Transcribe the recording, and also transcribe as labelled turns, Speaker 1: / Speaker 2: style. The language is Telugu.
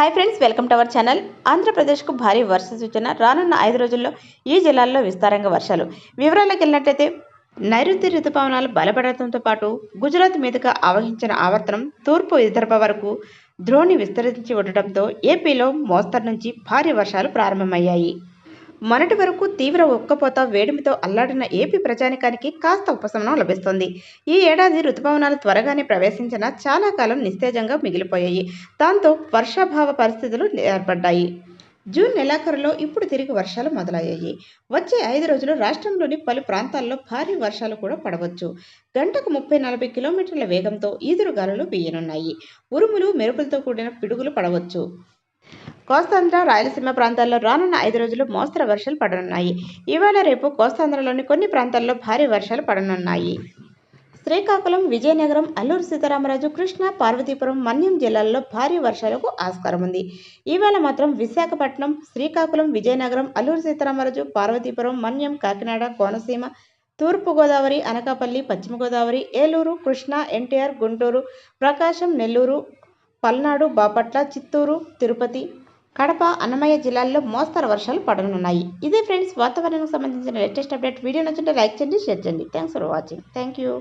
Speaker 1: Hi friends welcome to our channel ఆంధ్రప్రదేశ్కు భారీ వర్ష సూచన. రానున్న ఐదు రోజుల్లో ఈ జిల్లాల్లో విస్తారంగా వర్షాలు. వివరాలకు వెళ్ళినట్లయితే నైరుతి ఋతుపవనాలు బలపడటంతో పాటు గుజరాత్ మీదుగా ఆవహించిన ఆవర్తనం తూర్పు విదర్భ వరకు ద్రోణి విస్తరించి ఉండటంతో ఏపీలో మోస్తరు నుంచి భారీ వర్షాలు ప్రారంభమయ్యాయి. మొన్నటి వరకు తీవ్ర ఉక్కపోత వేడిమితో అల్లాడిన ఏపీ ప్రజానికానికి కాస్త ఉపశమనం లభిస్తుంది. ఈ ఏడాది ఋతుపవనాలు త్వరగానే ప్రవేశించిన చాలా కాలం నిస్తేజంగా మిగిలిపోయాయి. దాంతో వర్షాభావ పరిస్థితులు ఏర్పడ్డాయి. జూన్ నెలాఖరులో ఇప్పుడు తిరిగి వర్షాలు మొదలయ్యాయి. వచ్చే ఐదు రోజులు రాష్ట్రంలోని పలు ప్రాంతాల్లో భారీ వర్షాలు కూడా పడవచ్చు. గంటకు ముప్పై నలభై కిలోమీటర్ల వేగంతో ఈదురుగాలులు వీయనున్నాయి. ఉరుములు మెరుపులతో కూడిన పిడుగులు పడవచ్చు. కోస్తాంధ్ర రాయలసీమ ప్రాంతాల్లో రానున్న ఐదు రోజులు మోస్తరు వర్షాలు పడనున్నాయి. ఇవాళ రేపు కోస్తాంధ్రలోని కొన్ని ప్రాంతాల్లో భారీ వర్షాలు పడనున్నాయి. శ్రీకాకుళం విజయనగరం అల్లూరు సీతారామరాజు కృష్ణ పార్వతీపురం మన్యం జిల్లాల్లో భారీ వర్షాలకు ఆస్కారం ఉంది. ఇవాళ మాత్రం విశాఖపట్నం శ్రీకాకుళం విజయనగరం అల్లూరు సీతారామరాజు పార్వతీపురం మన్యం కాకినాడ కోనసీమ తూర్పుగోదావరి అనకాపల్లి పశ్చిమ గోదావరి ఏలూరు కృష్ణా ఎన్టీఆర్ గుంటూరు ప్రకాశం నెల్లూరు పల్నాడు బాపట్ల చిత్తూరు తిరుపతి కడప అన్నమయ్య జిల్లాల్లో మోస్తరు వర్షాలు పడనున్నాయి. ఇదే ఫ్రెండ్స్ వాతావరణానికి సంబంధించిన లేటెస్ట్ అప్డేట్. వీడియో నచ్చుంటే లైక్ చేయండి షేర్ చేయండి. Thanks for watching thank you